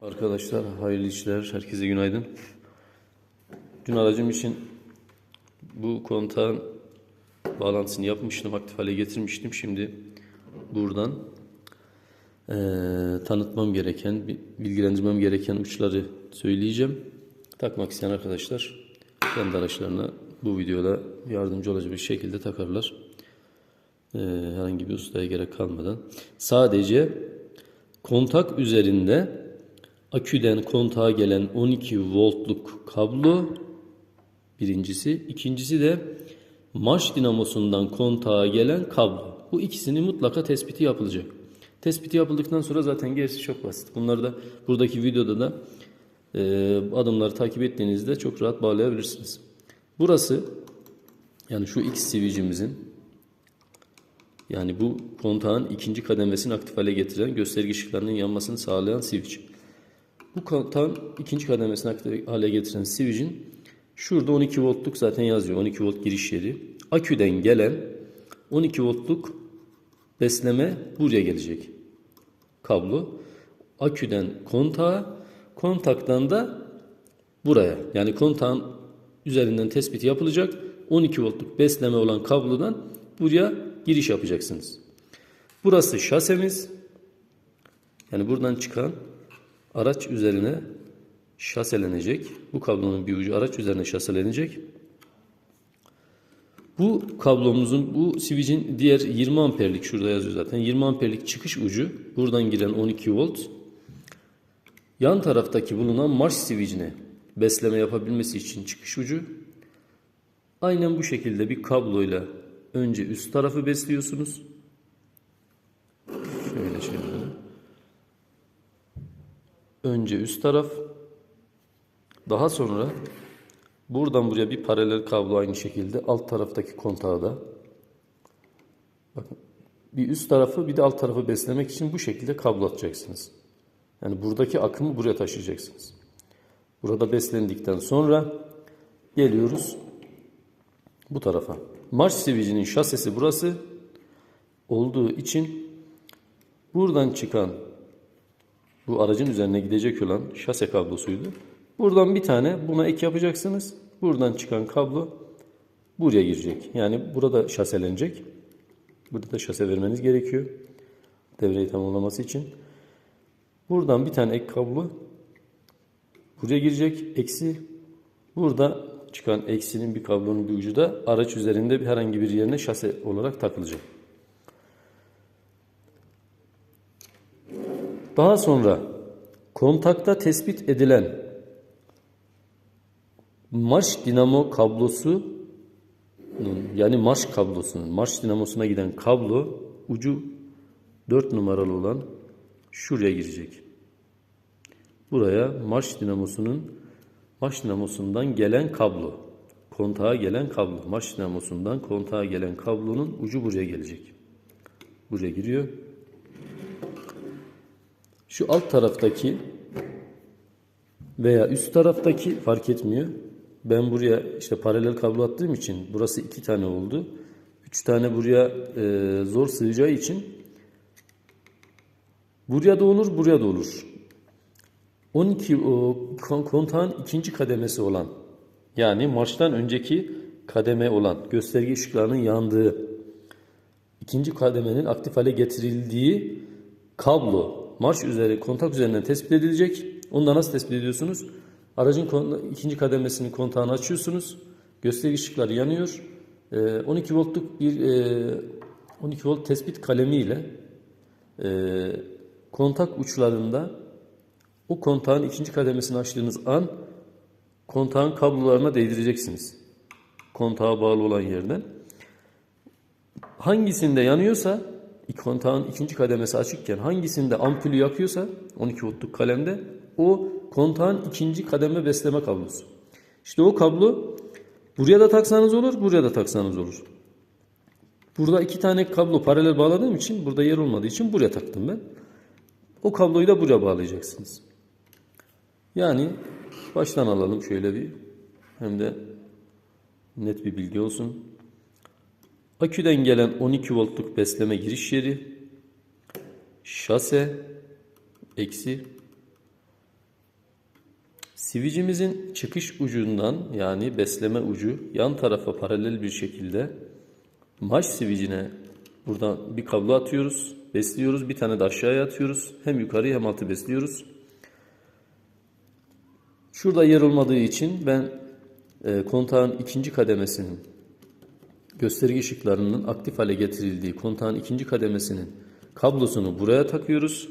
Arkadaşlar hayırlı işler, herkese günaydın. Dün aracım için bu kontağın bağlantısını yapmıştım, aktif hale getirmiştim. Şimdi buradan eee, tanıtmam gereken, bi- bilgilendirmem gereken uçları söyleyeceğim. Takmak isteyen arkadaşlar kendi araçlarına bu videoda yardımcı olacak bir şekilde takarlar. Eee, herhangi bir ustaya gerek kalmadan. Sadece kontak üzerinde aküden kontağa gelen 12 voltluk kablo birincisi. ikincisi de marş dinamosundan kontağa gelen kablo. Bu ikisini mutlaka tespiti yapılacak. Tespiti yapıldıktan sonra zaten gerisi çok basit. Bunları da buradaki videoda da e, adımları takip ettiğinizde çok rahat bağlayabilirsiniz. Burası yani şu X switch'imizin yani bu kontağın ikinci kademesini aktif hale getiren gösterge ışıklarının yanmasını sağlayan switch. Bu kontağın ikinci kademesini aktif hale getiren switch'in şurada 12 voltluk zaten yazıyor. 12 volt giriş yeri. Aküden gelen 12 voltluk besleme buraya gelecek. Kablo. Aküden kontağa, kontaktan da buraya. Yani kontağın üzerinden tespit yapılacak. 12 voltluk besleme olan kablodan buraya giriş yapacaksınız. Burası şasemiz. Yani buradan çıkan araç üzerine şaselenecek. Bu kablonun bir ucu araç üzerine şaselenecek. Bu kablomuzun, bu switch'in diğer 20 amperlik şurada yazıyor zaten. 20 amperlik çıkış ucu buradan giren 12 volt yan taraftaki bulunan marş switch'ine besleme yapabilmesi için çıkış ucu aynen bu şekilde bir kabloyla önce üst tarafı besliyorsunuz. Şöyle çevirelim. Önce üst taraf. Daha sonra buradan buraya bir paralel kablo aynı şekilde alt taraftaki kontağı da. Bakın bir üst tarafı bir de alt tarafı beslemek için bu şekilde kablo atacaksınız. Yani buradaki akımı buraya taşıyacaksınız. Burada beslendikten sonra geliyoruz bu tarafa. Marş switch'inin şasesi burası olduğu için buradan çıkan bu aracın üzerine gidecek olan şase kablosuydu. Buradan bir tane buna ek yapacaksınız. Buradan çıkan kablo buraya girecek. Yani burada şaselenecek. Burada da şase vermeniz gerekiyor. Devreyi tamamlaması için. Buradan bir tane ek kablo buraya girecek. Eksi. Burada çıkan eksinin bir kablonun bir ucu da araç üzerinde herhangi bir yerine şase olarak takılacak. Daha sonra kontakta tespit edilen marş dinamo kablosu yani marş kablosunun marş dinamosuna giden kablo ucu 4 numaralı olan şuraya girecek. Buraya marş dinamosunun marş dinamosundan gelen kablo. Kontağa gelen kablo. Marş dinamosundan kontağa gelen kablonun ucu buraya gelecek. Buraya giriyor. Şu alt taraftaki veya üst taraftaki fark etmiyor. Ben buraya işte paralel kablo attığım için burası iki tane oldu. Üç tane buraya e, zor sığacağı için buraya da olur, buraya da olur. 12 o kon- kontağın ikinci kademesi olan yani marştan önceki kademe olan gösterge ışıklarının yandığı ikinci kademenin aktif hale getirildiği kablo marş üzeri kontak üzerinden tespit edilecek. Onu da nasıl tespit ediyorsunuz? Aracın ikinci kademesinin kontağını açıyorsunuz. Gösterge ışıkları yanıyor. Ee, 12 voltluk bir e, 12 volt tespit kalemiyle e, kontak uçlarında o kontağın ikinci kademesini açtığınız an kontağın kablolarına değdireceksiniz. Kontağa bağlı olan yerden. Hangisinde yanıyorsa kontağın ikinci kademesi açıkken hangisinde ampulü yakıyorsa 12 voltluk kalemde o kontağın ikinci kademe besleme kablosu. İşte o kablo buraya da taksanız olur, buraya da taksanız olur. Burada iki tane kablo paralel bağladığım için burada yer olmadığı için buraya taktım ben. O kabloyu da buraya bağlayacaksınız. Yani baştan alalım şöyle bir hem de net bir bilgi olsun. Aküden gelen 12 voltluk besleme giriş yeri, şase, eksi, Sivicimizin çıkış ucundan yani besleme ucu yan tarafa paralel bir şekilde maş sivicine buradan bir kablo atıyoruz. Besliyoruz. Bir tane de aşağıya atıyoruz. Hem yukarı hem altı besliyoruz. Şurada yer olmadığı için ben e, kontağın ikinci kademesinin gösterge ışıklarının aktif hale getirildiği kontağın ikinci kademesinin kablosunu buraya takıyoruz.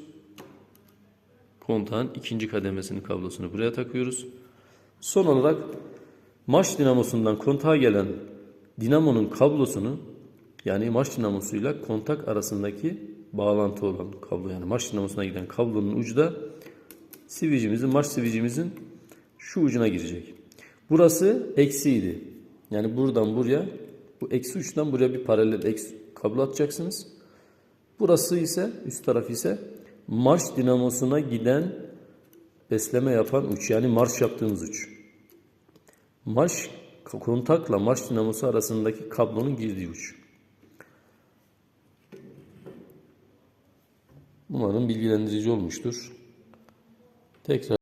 Kontağın ikinci kademesinin kablosunu buraya takıyoruz. Son olarak marş dinamosundan kontağa gelen dinamonun kablosunu yani marş dinamosuyla kontak arasındaki bağlantı olan kablo yani marş dinamosuna giden kablonun ucu da sivicimizin, marş sivicimizin şu ucuna girecek. Burası eksiydi. Yani buradan buraya bu eksi uçtan buraya bir paralel eksi kablo atacaksınız. Burası ise üst taraf ise marş dinamosuna giden besleme yapan uç yani marş yaptığımız uç. Marş kontakla marş dinamosu arasındaki kablonun girdiği uç. Umarım bilgilendirici olmuştur. Tekrar